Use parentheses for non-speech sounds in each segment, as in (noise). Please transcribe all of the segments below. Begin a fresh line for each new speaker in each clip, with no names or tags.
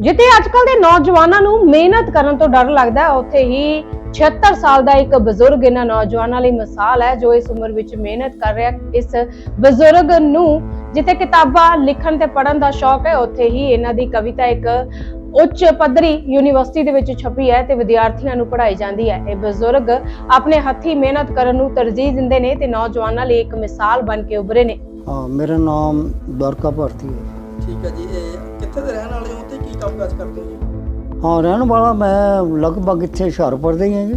ਜਿੱਥੇ ਅੱਜਕੱਲ ਦੇ ਨੌਜਵਾਨਾਂ ਨੂੰ ਮਿਹਨਤ ਕਰਨ ਤੋਂ ਡਰ ਲੱਗਦਾ ਹੈ ਉੱਥੇ ਹੀ 76 ਸਾਲ ਦਾ ਇੱਕ ਬਜ਼ੁਰਗ ਇਹਨਾਂ ਨੌਜਵਾਨਾਂ ਲਈ ਮਿਸਾਲ ਹੈ ਜੋ ਇਸ ਉਮਰ ਵਿੱਚ ਮਿਹਨਤ ਕਰ ਰਿਹਾ ਇਸ ਬਜ਼ੁਰਗ ਨੂੰ ਜਿੱਥੇ ਕਿਤਾਬਾਂ ਲਿਖਣ ਤੇ ਪੜ੍ਹਨ ਦਾ ਸ਼ੌਕ ਹੈ ਉੱਥੇ ਹੀ ਇਹਨਾਂ ਦੀ ਕਵਿਤਾ ਇੱਕ ਉੱਚ ਪੱਧਰੀ ਯੂਨੀਵਰਸਿਟੀ ਦੇ ਵਿੱਚ ਛਪੀ ਹੈ ਤੇ ਵਿਦਿਆਰਥੀਆਂ ਨੂੰ ਪੜ੍ਹਾਈ ਜਾਂਦੀ ਹੈ। ਇਹ ਬਜ਼ੁਰਗ ਆਪਣੇ ਹੱਥੀ ਮਿਹਨਤ ਕਰਨ ਨੂੰ ਤਰਜੀਹ ਦਿੰਦੇ ਨੇ ਤੇ ਨੌਜਵਾਨਾਂ ਲਈ ਇੱਕ ਮਿਸਾਲ ਬਣ ਕੇ ਉੱਭਰੇ ਨੇ।
ਹਾਂ ਮੇਰਾ ਨਾਮ ਦਰਕਾ ਭਾਰਤੀ ਹੈ।
ਠੀਕ ਹੈ ਜੀ ਤੇ ਕਰਦੇ ਹੋ ਜੀ।
ਹਾਂ ਰਹਿਣ ਵਾਲਾ ਮੈਂ ਲਗਭਗ ਇੱਥੇ ਹੁਸ਼ਿਆਰਪੁਰ ਦੇ ਹੀ ਹਾਂ ਜੀ।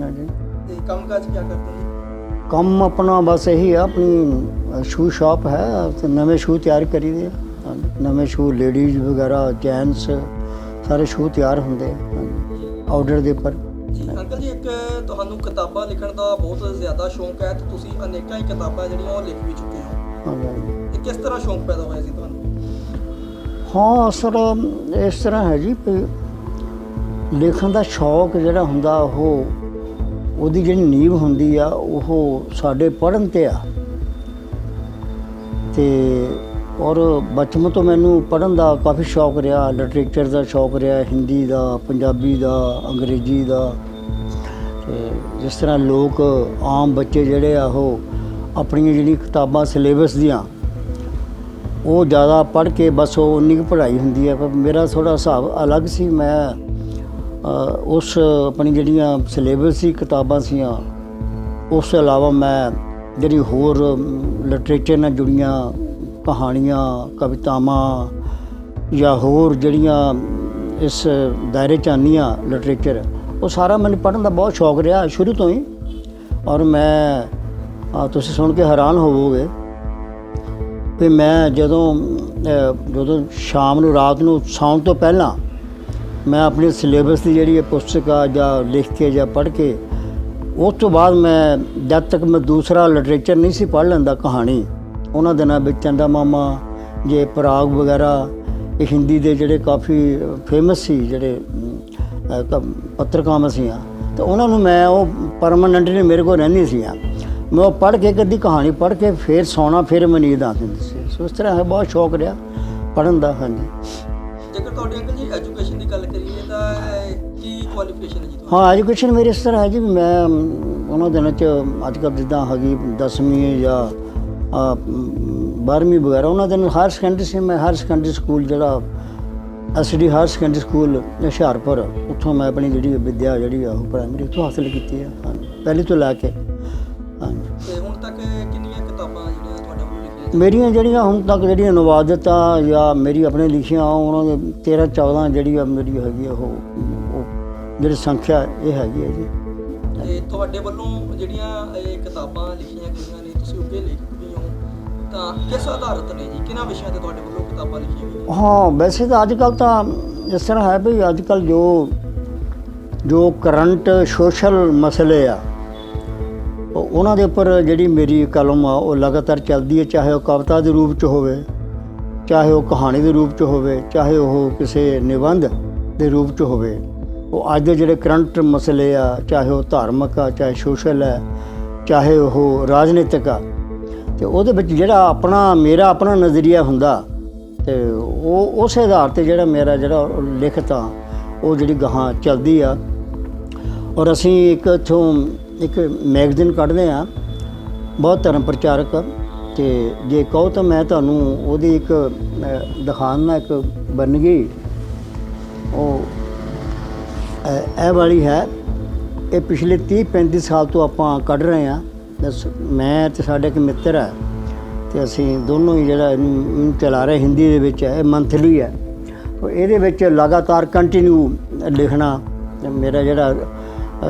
ਹਾਂਜੀ।
ਤੇ ਕੰਮ ਕਾਜ ਕੀ ਕਰਦੇ ਹੋ ਜੀ?
ਕੰਮ ਆਪਣਾ ਬਸ ਇਹੀ ਆ ਆਪਣੀ ਸ਼ੂ ਸ਼ਾਪ ਹੈ ਤੇ ਨਵੇਂ ਸ਼ੂ ਤਿਆਰ ਕਰੀਦੇ ਆ। ਹਾਂਜੀ, ਨਵੇਂ ਸ਼ੂ ਲੇਡੀਜ਼ ਵਗੈਰਾ ਜੈਂਟਸ ਸਾਰੇ ਸ਼ੂ ਤਿਆਰ ਹੁੰਦੇ ਆਰਡਰ ਦੇ ਉੱਪਰ।
ਜੀ ਅੰਕਲ ਜੀ ਇੱਕ ਤੁਹਾਨੂੰ ਕਿਤਾਬਾਂ ਲਿਖਣ ਦਾ ਬਹੁਤ ਜ਼ਿਆਦਾ ਸ਼ੌਂਕ ਹੈ ਤੇ ਤੁਸੀਂ ਅਨੇਕਾਂ ਹੀ ਕਿਤਾਬਾਂ ਜਿਹੜੀਆਂ ਉਹ ਲਿਖ ਵੀ ਚੁੱਕੇ ਹੋ।
ਹਾਂਜੀ, ਹਾਂਜੀ।
ਇਹ ਕਿਸ ਤਰ੍ਹਾਂ ਸ਼ੌਂਕ ਪੈਦਾ ਹੋਇਆ ਸੀ ਤੁਹਾਨੂੰ?
ਹਾਂ ਅਸਰ ਇਸ ਤਰ੍ਹਾਂ ਹੈ ਜੀ ਵੀ ਲਿਖਣ ਦਾ ਸ਼ੌਕ ਜਿਹੜਾ ਹੁੰਦਾ ਉਹ, ਉਹਦੀ ਜਿਹੜੀ ਨੀਂਵ ਹੁੰਦੀ ਆ, ਉਹ ਸਾਡੇ ਪੜ੍ਹਨ ਤੇ ਆ। ਤੇ, ਔਰ ਬਚਪਨ ਤੋਂ ਮੈਨੂੰ ਪੜ੍ਹਨ ਦਾ ਕਾਫੀ ਸ਼ੌਕ ਰਿਹਾ ਲਿਟਰੇਚਰ ਦਾ ਸ਼ੌਕ ਰਿਹਾ, ਹਿੰਦੀ ਦਾ, ਪੰਜਾਬੀ ਦਾ, ਅੰਗਰੇਜ਼ੀ ਦਾ। ਤੇ ਜਿਸ ਤਰ੍ਹਾਂ ਲੋਕ ਆਮ ਬੱਚੇ ਜਿਹੜੇ ਆ, ਉਹ ਆਪਣੀਆਂ ਜਿਹੜੀਆਂ ਕਿਤਾਬਾਂ ਸਿਲੇਬਸ ਦੀਆਂ ਉਹ ਜ਼ਿਆਦਾ ਪੜ੍ਹ ਕੇ ਬਸ ਉਹ ਉਨੀ ਕੁ ਪੜ੍ਹਾਈ ਹੁੰਦੀ ਹੈ, ਪਰ ਮੇਰਾ ਥੋੜਾ ਹਿਸਾਬ ਅਲੱਗ ਸੀ। ਮੈਂ ਉਸ ਆਪਣੀ ਜਿਹੜੀਆਂ ਸਿਲੇਬਸ ਸੀ, ਕਿਤਾਬਾਂ ਸੀਆਂ, ਉਸ ਤੋਂ ਇਲਾਵਾ ਮੈਂ ਜਿਹੜੀ ਹੋਰ ਲਿਟਰੇਚਰ ਨਾਲ ਜੁੜੀਆਂ ਕਹਾਣੀਆਂ, ਕਵਿਤਾਵਾਂ ਜਾਂ ਹੋਰ ਜਿਹੜੀਆਂ ਇਸ ਦਾਇਰੇ ਚ ਆਉਂਦੀਆਂ ਲਿਟਰੇਚਰ ਉਹ ਸਾਰਾ ਮੈਨੂੰ ਪੜ੍ਹਨ ਦਾ ਬਹੁਤ ਸ਼ੌਕ ਰਿਹਾ ਸ਼ੁਰੂ ਤੋਂ ਹੀ। ਔਰ ਮੈਂ ਤੁਸੀਂ ਸੁਣ ਕੇ ਹੈਰਾਨ ਹੋਵੋਗੇ ਵੀ ਮੈਂ ਜਦੋਂ ਜਦੋਂ ਸ਼ਾਮ ਨੂੰ ਰਾਤ ਨੂੰ ਸੌਣ ਤੋਂ ਪਹਿਲਾਂ ਮੈਂ ਆਪਣੀ ਸਿਲੇਬਸ ਦੀ ਜਿਹੜੀ ਇਹ ਪੁਸਤਕ ਆ ਜਾਂ ਲਿਖ ਕੇ ਜਾਂ ਪੜ੍ਹ ਕੇ ਉਸ ਤੋਂ ਬਾਅਦ ਮੈਂ ਜਦ ਤੱਕ ਮੈਂ ਦੂਸਰਾ ਲਿਟਰੇਚਰ ਨਹੀਂ ਸੀ ਪੜ੍ਹ ਲੈਂਦਾ ਕਹਾਣੀ ਉਹਨਾਂ ਦਿਨਾਂ ਵਿੱਚ ਚੰਦਾ ਮਾਮਾ ਜੇ ਪ੍ਰਾਗ ਵਗੈਰਾ ਇਹ ਹਿੰਦੀ ਦੇ ਜਿਹੜੇ ਕਾਫੀ ਫੇਮਸ ਸੀ ਜਿਹੜੇ ਅਮ, ਸੀ ਕ- ਤੇ ਉਹਨਾਂ ਨੂੰ ਮੈਂ ਉਹ ਪਰਮਾਨੈਂਟਲੀ ਮੇਰੇ ਕੋਲ ਰਹਿੰਦੀ ਸੀ ਸੀਆਂ। ਮੈਂ ਉਹ ਪੜ੍ਹ ਕੇ ਕਦੀ ਕਹਾਣੀ ਪੜ੍ਹ ਕੇ ਫੇਰ ਸੌਣਾ ਫਿਰ ਮੈਨੂੰ ਨੀਂਦ ਆਉਂਦੀ ਹੁੰਦੀ ਸੀ। ਸੋ ਇਸ ਤਰ੍ਹਾਂ ਹੈ ਬਹੁਤ ਸ਼ੌਕ ਰਿਹਾ ਪੜ੍ਹਨ ਦਾ ਹਾਂਜੀ।
ਜੇਕਰ ਤੁਹਾਡੀ ਅੰਕਲ ਜੀ ਐਜੂਕੇਸ਼ਨ ਦੀ ਗੱਲ ਕਰੀਏ ਤਾਂ ਕੀ ਕੁਆਲੀਫਿਕੇਸ਼ਨ ਹੈ ਜੀ
ਹਾਂ ਐਜੂਕੇਸ਼ਨ ਮੇਰੀ ਇਸ ਤਰ੍ਹਾਂ ਹੈ ਜੀ ਮੈਂ ਉਹਨਾਂ ਦਿਨਾਂ ਚ ਅੱਜ ਕੱਲ੍ਹ ਜਿੱਦਾਂ ਹੈਗੀ 10ਵੀਂ ਜਾਂ 12ਵੀਂ ਵਗੈਰਾ ਉਹਨਾਂ ਦਿਨ ਹਾਇਰ ਸੈਕੰਡਰੀ ਸੀ ਮੈਂ ਹਾਇਰ ਸੈਕੰਡਰੀ ਸਕੂਲ ਜਿਹੜਾ SD higher secondary school Hoshiarpur ਉੱਥੋਂ ਮੈਂ ਆਪਣੀ ਜਿਹੜੀ ਵਿਦਿਆ ਜਿਹੜੀ ਆ ਉਹ ਪ੍ਰਾਇਮਰੀ ਤੋਂ ਹਾਸਲ ਕੀਤੀ ਹੈ ਹਾਂਜੀ। ਪਹਿਲੀ ਤੋਂ ਲੈ ਕੇ ਮੇਰੀਆਂ ਜਿਹੜੀਆਂ ਹੁਣ ਤੱਕ ਜਿਹੜੀਆਂ ਅਨੁਵਾਦਤ ਆ ਜਾਂ ਮੇਰੀ ਆਪਣੇ ਲਿਖੀਆਂ ਉਹਨਾਂ ਦੇ 13 14 ਜਿਹੜੀ ਆ ਮੇਰੀ ਹੈਗੀ ਆ ਉਹ ਉਹ ਜਿਹੜੀ ਸੰਖਿਆ ਇਹ ਹੈਗੀ ਹੈ ਜੀ।
ਤੇ ਤੁਹਾਡੇ ਵੱਲੋਂ ਜਿਹੜੀਆਂ ਇਹ ਕਿਤਾਬਾਂ ਲਿਖੀਆਂ ਗਈਆਂ ਨੇ ਤੁਸੀਂ ਅੱਗੇ ਲਿਖ ਵੀ ਹੋ ਤਾਂ ਕਿਸ ਆਧਾਰਤ ਨੇ ਜੀ? ਕਿਹਨਾਂ ਵਿਸ਼ਿਆਂ ਤੇ ਤੁਹਾਡੇ ਵੱਲੋਂ ਕਿਤਾਬਾਂ ਲਿਖੀਆਂ ਗਈਆਂ
ਹਾਂ ਵੈਸੇ ਤਾਂ ਅੱਜ ਕੱਲ ਤਾਂ ਇਸ ਤਰ੍ਹਾਂ ਹੈ ਵੀ ਅੱਜ ਕੱਲ ਜੋ ਜੋ ਕਰੰਟ ਸੋਸ਼ਲ ਮਸਲੇ ਆ ਉਹਨਾਂ ਦੇ ਉੱਪਰ ਜਿਹੜੀ ਮੇਰੀ ਕਲਮ ਆ, ਉਹ ਲਗਾਤਾਰ ਚੱਲਦੀ ਹੈ, ਚਾਹੇ ਉਹ ਕਵਿਤਾ ਦੇ ਰੂਪ ਚ ਹੋਵੇ, ਚਾਹੇ ਉਹ ਕਹਾਣੀ ਦੇ ਰੂਪ ਚ ਹੋਵੇ, ਚਾਹੇ ਉਹ ਕਿਸੇ ਨਿਬੰਧ ਦੇ ਰੂਪ ਚ ਹੋਵੇ। ਉਹ ਅੱਜ ਦੇ ਜਿਹੜੇ ਕਰੰਟ ਮਸਲੇ ਆ, ਚਾਹੇ ਉਹ ਧਾਰਮਿਕ ਆ, ਚਾਹੇ ਸੋਸ਼ਲ ਹੈ ਚਾਹੇ ਉਹ ਰਾਜਨੀਤਿਕ ਆ, ਤੇ ਉਹਦੇ ਵਿੱਚ ਜਿਹੜਾ ਆਪਣਾ, ਮੇਰਾ ਆਪਣਾ ਨਜ਼ਰੀਆ ਹੁੰਦਾ, ਤੇ ਉਹ ਉਸ ਆਧਾਰ ਤੇ ਜਿਹੜਾ ਮੇਰਾ ਜਿਹੜਾ ਉਹ ਲਿਖਤ ਆ, ਉਹ ਜਿਹੜੀ ਗਾਹਾਂ ਚੱਲਦੀ ਆ। ਔਰ ਅਸੀਂ ਇੱਕ ਇੱਥੋਂ ਇੱਕ ਮੈਗਜ਼ੀਨ ਕੱਢਦੇ ਆ ਬਹੁਤ ਧਰਮ ਪ੍ਰਚਾਰਕ। ਤੇ ਜੇ ਕਹੋ ਤਾਂ ਮੈਂ ਤੁਹਾਨੂੰ ਉਹਦੀ ਇੱਕ ਅਹ, ਇੱਕ ਬਣ ਗਈ ਉਹ ਇਹ ਵਾਲੀ ਹੈ। ਇਹ ਪਿਛਲੇ 30 35 ਸਾਲ ਤੋਂ ਆਪਾਂ ਕੱਢ ਰਹੇ ਆ ਮੈਂ ਤੇ ਸਾਡੇ ਇੱਕ ਮਿੱਤਰ ਹੈ। ਤੇ ਅਸੀਂ ਦੋਨੋਂ ਹੀ ਜਿਹੜਾ ਇਹਨੂੰ ਚਲਾ ਰਹੇ ਹਿੰਦੀ ਦੇ ਵਿੱਚ ਹੈ। ਇਹ ਮੰਥਲੀ ਹੈ। ਇਹਦੇ ਵਿੱਚ ਲਗਾਤਾਰ ਕੰਟੀਨਿਊ ਲਿਖਣਾ। ਮੇਰਾ ਜਿਹੜਾ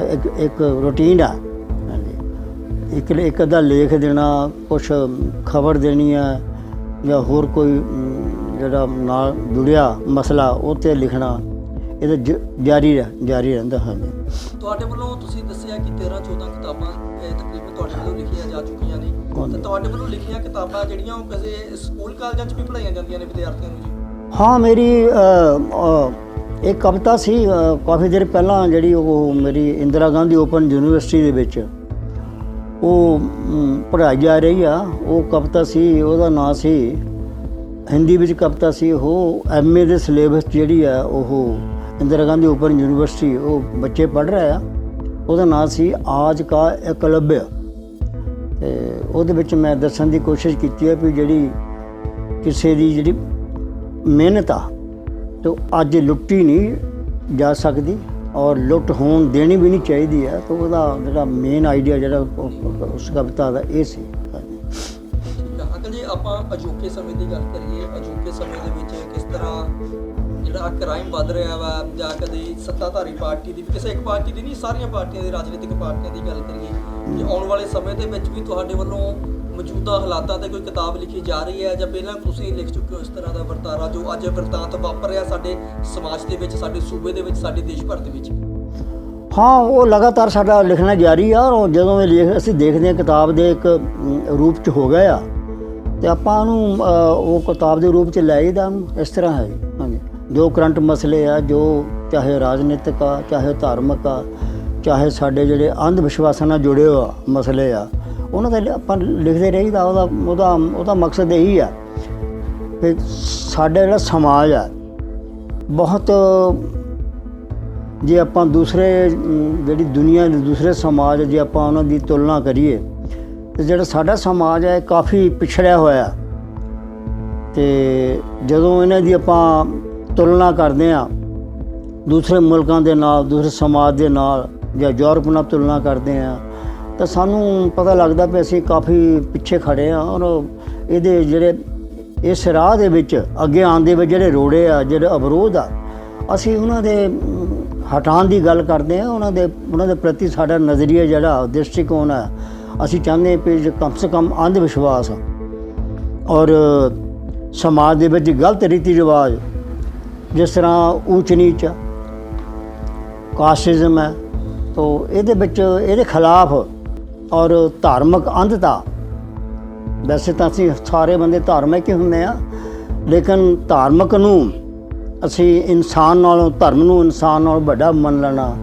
ਇੱਕ ਇੱਕ ਰੂਟੀਨ ਆ। ਹਾਂਜੀ ਇੱਕ ਇੱਕ ਅੱਧਾ ਲੇਖ ਦੇਣਾ ਕੁਛ ਖਬਰ ਦੇਣੀ ਹੈ ਜਾਂ ਹੋਰ ਕੋਈ ਜਿਹੜਾ ਨਾਲ ਜੁੜਿਆ ਮਸਲਾ ਉਹ ਤੇ ਲਿਖਣਾ। ਇਹ ਤਾਂ ਜਾਰੀ ਰਹਿ- ਜਾਰੀ ਰਹਿੰਦਾ ਹਾਂਜੀ।
ਤੁਹਾਡੇ ਵੱਲੋਂ ਤੁਸੀਂ ਦੱਸਿਆ ਕਿ 13 14 ਕਿਤਾਬਾਂ ਤਕਰੀਬਨ ਤੁਹਾਡੇ ਵੱਲੋਂ ਲਿਖੀਆਂ ਜਾ ਚੁੱਕੀਆਂ ਨੇ। ਤਾਂ ਤੁਹਾਡੇ ਵੱਲੋਂ ਲਿਖੀਆਂ ਕਿਤਾਬਾਂ ਜਿਹੜੀਆਂ ਉਹ ਕਿਸੇ ਸਕੂਲ ਕਾਲਜਾਂ 'ਚ ਵੀ ਪੜ੍ਹਾਈਆਂ ਜਾਂਦੀਆਂ ਨੇ ਵਿਦਿਆਰਥੀਆਂ ਨੂੰ ਜੀ?
ਹਾਂ ਮੇਰੀ ਇਹ ਕਵਿਤਾ ਸੀ ਕਾਫੀ ਦੇਰ ਪਹਿਲਾਂ ਜਿਹੜੀ ਉਹ ਮੇਰੀ ਇੰਦਰਾ ਗਾਂਧੀ ਓਪਨ ਯੂਨੀਵਰਸਿਟੀ ਦੇ ਵਿੱਚ। ਉਹ ਮ, ਪੜ੍ਹਾਈ ਜਾ ਰਹੀ ਆ ਉਹ ਕਵਿਤਾ ਸੀ ਉਹਦਾ ਨਾਂ ਸੀ ਹਿੰਦੀ ਵਿੱਚ ਕਵਿਤਾ ਸੀ ਉਹ ਐਮਏ ਦੇ ਸਿਲੇਬਸ ਜਿਹੜੀ ਆ ਉਹ ਇੰਦਰਾ ਗਾਂਧੀ ਓਪਨ ਯੂਨੀਵਰਸਿਟੀ ਉਹ ਬੱਚੇ ਪੜ੍ਹ ਰਹੇ ਆ। ਉਹਦਾ ਨਾਂ ਸੀ ਆਜ ਕਾ ਇਕਲਵਯ ਤੇ ਉਹਦੇ ਵਿੱਚ ਮੈਂ ਦੱਸਣ ਦੀ ਕੋਸ਼ਿਸ਼ ਕੀਤੀ ਹੈ ਵੀ ਜਿਹੜੀ ਕਿਸੇ ਦੀ ਜਿਹੜੀ ਮਿਹਨਤ ਆ ਤੇ ਅੱਜ ਲੁੱਟੀ ਨਹੀਂ ਜਾ ਸਕਦੀ ਔਰ ਲੁੱਟ ਹੋਣ ਦੇਣੀ ਵੀ ਨਹੀਂ ਚਾਹੀਦੀ ਹੈ, ਤਾਂ ਉਹਦਾ ਜਿਹੜਾ ਮੇਨ ਆਈਡੀਆ ਜਿਹੜਾ ਉਸ ਕਵਿਤਾ ਦਾ ਇਹ ਸੀ।
ਅੰਕਲ ਜੀ, ਆਪਾਂ ਅਜੋਕੇ ਸਮੇਂ ਦੀ ਗੱਲ ਕਰੀਏ, ਅਜੋਕੇ ਸਮੇਂ ਦੇ ਵਿੱਚ ਕਿਸ ਤਰ੍ਹਾਂ ਜਿਹੜਾ ਕ੍ਰਾਈਮ ਵੱਧ ਰਿਹਾ ਵਾ ਜਾਂ ਕਦੇ ਸੱਤਾਧਾਰੀ ਪਾਰਟੀ ਦੀ, ਕਿਸੇ ਇੱਕ ਪਾਰਟੀ ਦੀ ਨਹੀਂ, ਸਾਰੀਆਂ ਪਾਰਟੀਆਂ ਦੀ, ਰਾਜਨੀਤਿਕ ਪਾਰਟੀਆਂ ਦੀ ਗੱਲ ਕਰੀਏ, ਕਿ ਆਉਣ ਵਾਲੇ ਸਮੇਂ ਦੇ ਵਿੱਚ ਵੀ ਤੁਹਾਡੇ ਵੱਲੋਂ ਮੌਜੂਦਾ ਹਾਲਾਤਾਂ ਤੇ ਕੋਈ ਕਿਤਾਬ ਲਿਖੀ ਜਾ ਰਹੀ ਹੈ ਜਾਂ ਪਹਿਲਾਂ ਤੁਸੀਂ ਲਿਖ ਚੁੱਕੇ ਹੋ ਇਸ ਤਰ੍ਹਾਂ ਦਾ ਵਰਤਾਰਾ ਜੋ ਅੱਜ ਵਰਤਾਂਤ ਵਾਪਰ ਰਿਹਾ ਸਾਡੇ ਸਮਾਜ ਦੇ ਵਿੱਚ, ਸਾਡੇ ਸੂਬੇ ਦੇ ਵਿੱਚ, ਸਾਡੇ ਦੇਸ਼ ਭਰ ਦੇ ਵਿੱਚ?
ਹਾਂ, ਉਹ ਲਗਾਤਾਰ ਸਾਡਾ ਲਿਖਣਾ ਜਾਰੀ ਆ ਔਰ ਜਦੋਂ ਇਹ ਲੇਖ, ਅਸੀਂ ਦੇਖਦੇ ਹਾਂ ਕਿਤਾਬ ਦੇ ਇੱਕ ਰੂਪ ਚ ਹੋ ਗਿਆ ਆ, ਤੇ ਆਪਾਂ ਉਹਨੂੰ ਉਹ ਕਿਤਾਬ ਦੇ ਰੂਪ ਚ ਲੈ ਆਈਦਾ ਉਹਨੂੰ, ਇਸ ਤਰ੍ਹਾਂ ਹੈ। ਹਾਂਜੀ। ਜੋ ਕਰੰਟ ਮਸਲੇ ਆ, ਜੋ ਚਾਹੇ ਰਾਜਨੀਤਿਕ ਆ, ਚਾਹੇ ਧਾਰਮਿਕ ਆ, ਚਾਹੇ ਸਾਡੇ ਜਿਹੜੇ ਅੰਧ ਵਿਸ਼ਵਾਸਾਂ ਨਾਲ ਜੁੜੇ ਹੋਆ ਮਸਲੇ ਆ ਉਹਨਾਂ ਦੇ ਆਪਾਂ ਲਿਖਦੇ ਰਹੀਦਾ, ਉਹਦਾ ਉਹਦਾ ਉਹਦਾ ਮਕਸਦ ਇਹੀ ਆ। ਕਿ ਸਾਡਾ ਜਿਹੜਾ ਸਮਾਜ ਆ, ਬਹੁਤ ਜੇ ਆਪਾਂ ਦੂਸਰੇ, ਜਿਹੜੀ ਦੁਨੀਆ ਦੇ ਦੂਸਰੇ ਸਮਾਜ ਜੇ ਆਪਾਂ ਉਹਨਾਂ ਦੀ ਤੁਲਨਾ ਕਰੀਏ, ਤੇ ਜਿਹੜਾ ਸਾਡਾ ਸਮਾਜ ਹੈ ਕਾਫੀ ਪਿਛੜਿਆ ਹੋਇਆ। ਤੇ ਜਦੋਂ ਇਹਨਾਂ ਦੀ ਆਪਾਂ ਤੁਲਨਾ ਕਰਦੇ ਆ ਦੂਸਰੇ ਮੁਲਕਾਂ ਦੇ ਨਾਲ, ਦੂਸਰੇ ਸਮਾਜ ਦੇ ਨਾਲ ਜਾਂ ਯੂਰਪ ਨਾਲ ਤੁਲਨਾ ਕਰਦੇ ਆ ਤਾਂ ਸਾਨੂੰ ਪਤਾ ਲੱਗਦਾ ਵੀ ਅਸੀਂ ਕਾਫੀ ਪਿੱਛੇ ਖੜੇ ਆ ਔਰ ਇਹਦੇ ਜਿਹੜੇ ਇਸ ਰਾਹ ਦੇ ਵਿੱਚ, ਅੱਗੇ ਆਉਣ ਦੇ ਵਿੱਚ ਜਿਹੜੇ ਰੋੜੇ ਆ, ਜਿਹੜੇ ਅਵਰੋਧ ਆ, ਅਸੀਂ ਉਹਨਾਂ ਦੇ ਹਟਾਉਣ ਦੀ ਗੱਲ ਕਰਦੇ ਆ ਉਹਨਾਂ ਦੇ ਉਹਨਾਂ ਦੇ ਪ੍ਰਤੀ ਸਾਡਾ ਨਜ਼ਰੀਆ ਜਿਹੜਾ ਦ੍ਰਿਸ਼ਟੀਕੋਣ ਹੈ ਅਸੀਂ ਚਾਹੁੰਦੇ ਹਾਂ ਕਿ ਕਮ ਸੇ ਕਮ ਅੰਧ ਵਿਸ਼ਵਾਸ ਔਰ ਸਮਾਜ ਦੇ ਵਿੱਚ ਗਲਤ ਰੀਤੀ ਰਿਵਾਜ, ਜਿਸ ਤਰ੍ਹਾਂ ਊਚ ਨੀਚ ਕਾਸਟਿਜ਼ਮ ਹੈ ਤੋ ਇਹਦੇ ਵਿੱਚ, ਇਹਦੇ ਖਿਲਾਫ ਔਰ ਧਾਰਮਿਕ ਅੰਧਤਾ ਵੈਸੇ ਤਾਂ ਅਸੀਂ ਸਾਰੇ ਬੰਦੇ ਧਾਰਮਿਕ ਹੀ ਹੁੰਦੇ ਆ ਲੇਕਿਨ ਧਾਰਮਿਕ ਨੂੰ ਅਸੀਂ ਇਨਸਾਨ ਨਾਲੋਂ, ਧਰਮ ਨੂੰ ਇਨਸਾਨ ਨਾਲੋਂ ਵੱਡਾ ਮੰਨ ਲੈਣਾ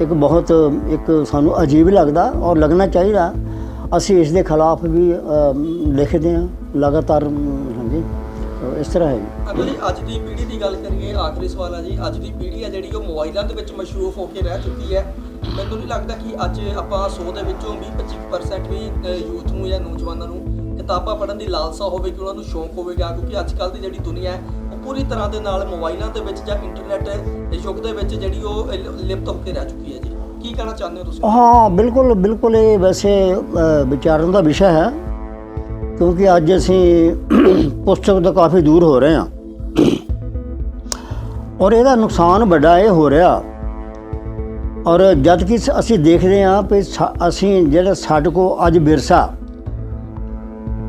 ਇੱਕ ਬਹੁਤ ਇੱਕ ਸਾਨੂੰ ਅਜੀਬ ਲੱਗਦਾ ਔਰ ਲੱਗਣਾ ਚਾਹੀਦਾ ਅਸੀਂ ਇਸ ਦੇ ਖਿਲਾਫ ਵੀ ਲਿਖਦੇ ਹਾਂ, ਲਗਾਤਾਰ, ਹਾਂਜੀ, ਇਸ ਤਰ੍ਹਾਂ ਹੈ ਜੀ।
ਅਗਰ ਅੱਜ ਦੀ ਪੀੜ੍ਹੀ ਦੀ ਗੱਲ ਕਰੀਏ, ਆਖਰੀ ਸਵਾਲ ਆ ਜੀ, ਅੱਜ ਦੀ ਪੀੜ੍ਹੀ ਹੈ ਜਿਹੜੀ ਉਹ ਮੋਬਾਈਲਾਂ ਦੇ ਵਿੱਚ ਮਸ਼ਰੂਫ ਹੋ ਕੇ ਰਹਿ ਚੁੱਕੀ ਹੈ ਮੈਨੂੰ ਨਹੀਂ ਲੱਗਦਾ ਕਿ ਅੱਜ ਆਪਾਂ 100 ਦੇ ਵਿੱਚੋਂ 20-25% ਵੀ ਯੂਥ ਨੂੰ ਜਾਂ ਨੌਜਵਾਨਾਂ ਨੂੰ ਕਿਤਾਬਾਂ ਪੜ੍ਹਨ ਦੀ ਲਾਲਸਾ ਹੋਵੇ ਕਿ ਉਹਨਾਂ ਨੂੰ ਸ਼ੌਂਕ ਹੋਵੇਗਾ, ਕਿਉਂਕਿ ਅੱਜ ਕੱਲ੍ਹ ਦੀ ਜਿਹੜੀ ਦੁਨੀਆ ਹੈ, ਉਹ ਪੂਰੀ ਤਰ੍ਹਾਂ ਦੇ ਨਾਲ ਮੋਬਾਈਲਾਂ ਦੇ ਵਿੱਚ ਜਾਂ ਇੰਟਰਨੈਟ ਦੇ ਯੁੱਗ ਦੇ ਵਿੱਚ ਜਿਹੜੀ ਉਹ ਲਿਪਤ ਹੋ ਕੇ ਰਹਿ ਚੁੱਕੀ ਹੈ ਜੀ। ਕੀ ਕਹਿਣਾ ਚਾਹੁੰਦੇ ਹੋ ਤੁਸੀਂ?
ਹਾਂ, ਬਿਲਕੁਲ ਬਿਲਕੁਲ ਇਹ ਵੈਸੇ ਵਿਚਾਰਨ ਦਾ ਵਿਸ਼ਾ ਹੈ, ਕਿਉਂਕਿ ਅੱਜ ਅਸੀਂ (clears throat) ਪੁਸਤਕ ਤੋਂ ਕਾਫੀ ਦੂਰ ਹੋ ਰਹੇ ਹਾਂ। ਔਰ ਇਹਦਾ ਨੁਕਸਾਨ ਵੱਡਾ ਇਹ ਹੋ ਰਿਹਾ ਔਰ ਜਦ ਕਿ ਅਸੀਂ ਦੇਖਦੇ ਹਾਂ ਕਿ ਸਾ- ਅਸੀਂ ਜਿਹੜਾ ਸਾਡੇ ਕੋ ਅੱਜ ਵਿਰਸਾ,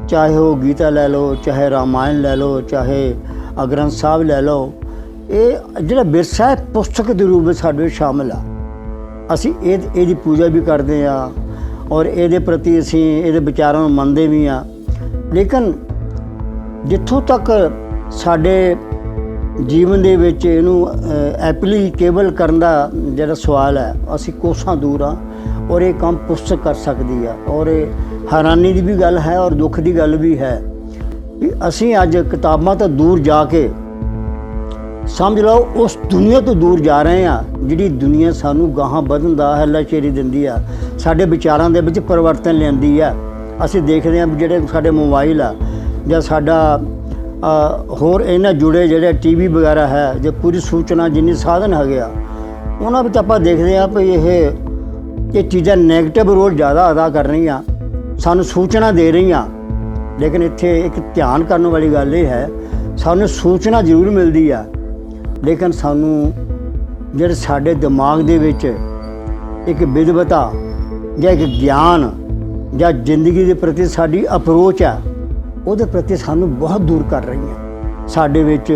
ਚਾਹੇ ਉਹ ਗੀਤਾ ਲੈ ਲਓ, ਚਾਹੇ ਰਾਮਾਇਣ ਲੈ ਲਓ, ਚਾਹੇ ਅ ਗ੍ਰੰਥ ਸਾਹਿਬ ਲੈ ਲਓ, ਇਹ ਜਿਹੜਾ ਵਿਰਸਾ ਹੈ, ਪੁਸਤਕ ਦੇ ਰੂਪ ਵਿੱਚ ਸਾਡੇ ਵਿੱਚ ਸ਼ਾਮਿਲ ਆ। ਅਸੀਂ ਇਹ, ਇਹਦੀ ਪੂਜਾ ਵੀ ਕਰਦੇ ਆ ਔਰ ਇਹਦੇ ਪ੍ਰਤੀ ਅਸੀਂ ਇਹਦੇ ਵਿਚਾਰਾਂ ਨੂੰ ਮੰਨਦੇ ਵੀ ਆ ਲੇਕਿਨ ਜਿੱਥੋਂ ਤੱਕ ਸਾਡੇ ਜੀਵਨ ਦੇ ਵਿੱਚ ਇਹਨੂੰ ਐਪਲੀਕੇਬਲ ਕਰਨ ਦਾ ਜਿਹੜਾ ਸਵਾਲ ਹੈ, ਅਸੀਂ ਕੋਸਾਂ ਦੂਰ ਆ ਔਰ ਇਹ ਕੰਮ ਪੁਸਤਕ ਕਰ ਸਕਦੀ ਆ ਔਰ ਇਹ ਹੈਰਾਨੀ ਦੀ ਵੀ ਗੱਲ ਹੈ ਔਰ ਦੁੱਖ ਦੀ ਗੱਲ ਵੀ ਹੈ ਵੀ ਅਸੀਂ ਅੱਜ ਕਿਤਾਬਾਂ ਤੋਂ ਦੂਰ ਜਾ ਕੇ ਸਮਝ ਲਓ ਉਸ ਦੁਨੀਆ ਤੋਂ ਦੂਰ ਜਾ ਰਹੇ ਆ ਜਿਹੜੀ ਦੁਨੀਆ ਸਾਨੂੰ ਗਾਹਾਂ ਵਧਣ ਦਾ ਹੱਲਾਸ਼ੇਰੀ ਦਿੰਦੀ ਆ, ਸਾਡੇ ਵਿਚਾਰਾਂ ਦੇ ਵਿੱਚ ਪਰਿਵਰਤਨ ਲਿਆਂਦੀ ਆ। ਅਸੀਂ ਦੇਖਦੇ ਆ ਵੀ ਜਿਹੜੇ ਸਾਡੇ ਮੋਬਾਈਲ ਆ ਜਾਂ ਸਾਡਾ ਹੋਰ ਇਹਨਾਂ ਜੁੜੇ ਜਿਹੜੇ ਟੀਵੀ ਵਗੈਰਾ ਹੈ, ਜੇ ਪੂਰੀ ਸੂਚਨਾ ਜਿੰਨੀ ਸਾਧਨ ਹੈਗੇ ਆ, ਉਹਨਾਂ ਵਿੱਚ ਆਪਾਂ ਦੇਖਦੇ ਆ ਵੀ ਇਹ ਇਹ ਚੀਜ਼ਾਂ 네ਗੇਟਿਵ ਰੋਲ ਜ਼ਿਆਦਾ ਅਦਾ ਕਰ ਰਹੀਆਂ, ਸਾਨੂੰ ਸੂਚਨਾ ਦੇ ਰਹੀਆਂ। ਲੇਕਿਨ ਇੱਥੇ ਇੱਕ ਧਿਆਨ ਕਰਨ ਵਾਲੀ ਗੱਲ ਇਹ ਹੈ, ਸਾਨੂੰ ਸੂਚਨਾ ਜ਼ਰੂਰ ਮਿਲਦੀ ਆ, ਲੇਕਿਨ ਸਾਨੂੰ ਜਿਹੜੇ ਸਾਡੇ ਦਿਮਾਗ ਦੇ ਵਿੱਚ ਇੱਕ ਵਿਦਵਤਾ ਜਾਂ ਇੱਕ ਗਿਆਨ ਜਾਂ ਜ਼ਿੰਦਗੀ ਦੇ ਪ੍ਰਤੀ ਸਾਡੀ ਅਪਰੋਚ ਆ ਉਹਦੇ ਪ੍ਰਤੀ ਸਾਨੂੰ ਬਹੁਤ ਦੂਰ ਕਰ ਰਹੀਆਂ ਸਾਡੇ ਵਿੱਚ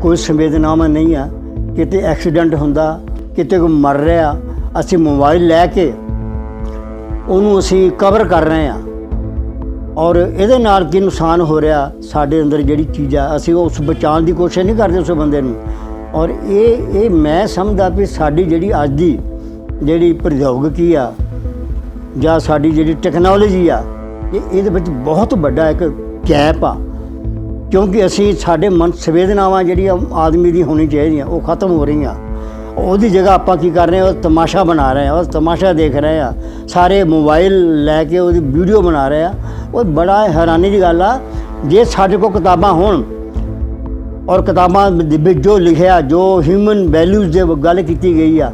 ਕੋਈ ਸੰਵੇਦਨਾਵਾਂ ਨਹੀਂ ਆ। ਕਿਤੇ ਐਕਸੀਡੈਂਟ ਹੁੰਦਾ, ਕਿਤੇ ਕੋਈ ਮਰ ਰਿਹਾ, ਅਸੀਂ ਮੋਬਾਈਲ ਲੈ ਕੇ ਉਹਨੂੰ ਅਸੀਂ ਕਵਰ ਕਰ ਰਹੇ ਆ ਔਰ ਇਹਦੇ ਨਾਲ ਕੀ ਨੁਕਸਾਨ ਹੋ ਰਿਹਾ, ਸਾਡੇ ਅੰਦਰ ਜਿਹੜੀ ਚੀਜ਼ ਆ, ਅਸੀਂ ਉਸ ਬਚਾਉਣ ਦੀ ਕੋਸ਼ਿਸ਼ ਨਹੀਂ ਕਰਦੇ ਉਸ ਬੰਦੇ ਨੂੰ। ਔਰ ਇਹ ਇਹ ਮੈਂ ਸਮਝਦਾ ਵੀ ਸਾਡੀ ਜਿਹੜੀ ਅੱਜ ਦੀ ਜਿਹੜੀ ਪ੍ਰੌਦਯੋਗਿਕੀ ਆ, ਜਾਂ ਸਾਡੀ ਜਿਹੜੀ ਟੈਕਨੋਲੋਜੀ ਆ, ਇਹ ਇਹਦੇ ਵਿੱਚ ਬਹੁਤ ਵੱਡਾ ਇੱਕ ਗੈਪ ਆ। ਕਿਉਂਕਿ ਅਸੀਂ ਸਾਡੇ ਮਨ ਸੰਵੇਦਨਾਵਾਂ ਜਿਹੜੀਆਂ ਆਦਮੀ ਦੀ ਹੋਣੀ ਚਾਹੀਦੀਆਂ, ਉਹ ਖਤਮ ਹੋ ਰਹੀਆਂ। ਉਹਦੀ ਜਗ੍ਹਾ ਆਪਾਂ ਕੀ ਕਰ ਰਹੇ ਹਾਂ, ਉਹ ਤਮਾਸ਼ਾ ਬਣਾ ਰਹੇ ਹਾਂ, ਉਹ ਤਮਾਸ਼ਾ ਦੇਖ ਰਹੇ ਆ ਸਾਰੇ ਮੋਬਾਈਲ ਲੈ ਕੇ ਉਹਦੀ ਵੀਡੀਓ ਬਣਾ ਰਹੇ ਆ ਉਹ ਬੜਾ ਹੈਰਾਨੀ ਦੀ ਗੱਲ ਆ, ਜੇ ਸਾਡੇ ਕੋਲ ਕਿਤਾਬਾਂ ਹੋਣ ਔਰ ਕਿਤਾਬਾਂ ਵਿੱਚ ਜੋ ਲਿਖਿਆ, ਜੋ ਹਿਊਮਨ ਵੈਲਿਊਜ਼ ਦੇ ਗੱਲ ਕੀਤੀ ਗਈ ਆ,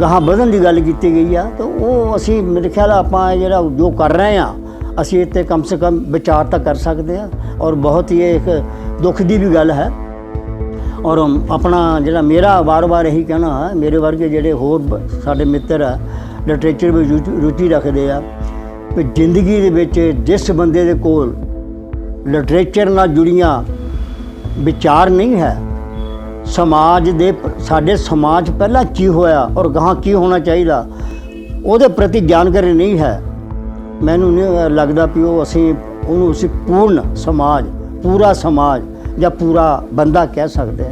ਗਾਹਾਂ ਵਧਣ ਦੀ ਗੱਲ ਕੀਤੀ ਗਈ ਆ, ਤਾਂ ਉਹ ਅਸੀਂ ਮੇਰੇ ਖਿਆਲ ਆਪਾਂ ਇਹ ਜਿਹੜਾ ਜੋ ਕਰ ਰਹੇ ਆ ਅਸੀਂ ਇੱਥੇ ਕਮ ਸੇ ਕਮ ਵਿਚਾਰ ਤਾਂ ਕਰ ਸਕਦੇ ਆ ਔਰ ਬਹੁਤ ਹੀ ਇਹ ਇੱਕ ਦੁੱਖ ਦੀ ਵੀ ਗੱਲ ਹੈ। ਔਰ ਆਪਣਾ ਜਿਹੜਾ ਮੇਰਾ ਵਾਰ-ਵਾਰ ਇਹੀ ਕਹਿਣਾ ਹੈ, ਮੇਰੇ ਵਰਗੇ ਜਿਹੜੇ ਹੋਰ ਸਾਡੇ ਮਿੱਤਰ ਆ ਲਿਟਰੇਚਰ ਵਿੱਚ ਰੁਚੀ- ਰੁਚੀ ਰੱਖਦੇ ਆ ਕਿ ਜ਼ਿੰਦਗੀ ਦੇ ਵਿੱਚ ਜਿਸ ਬੰਦੇ ਦੇ ਕੋਲ ਲਿਟਰੇਚਰ ਨਾਲ ਜੁੜੀਆਂ ਵਿਚਾਰ ਨਹੀਂ ਹੈ, ਸਮਾਜ ਦੇ ਸਾਡੇ ਸਮਾਜ ਪਹਿਲਾਂ ਕੀ ਹੋਇਆ ਔਰ ਗਾਹਾਂ ਕੀ ਹੋਣਾ ਚਾਹੀਦਾ, ਉਹਦੇ ਪ੍ਰਤੀ ਜਾਣਕਾਰੀ ਨਹੀਂ ਹੈ। ਮੈਨੂੰ ਨਹੀਂ ਲੱਗਦਾ ਵੀ ਉਹ ਅਸੀਂ, ਉਹਨੂੰ ਅਸੀਂ ਪੂਰਨ ਸਮਾਜ, ਪੂਰਾ ਸਮਾਜ ਜਾਂ ਪੂਰਾ ਬੰਦਾ ਕਹਿ ਸਕਦੇ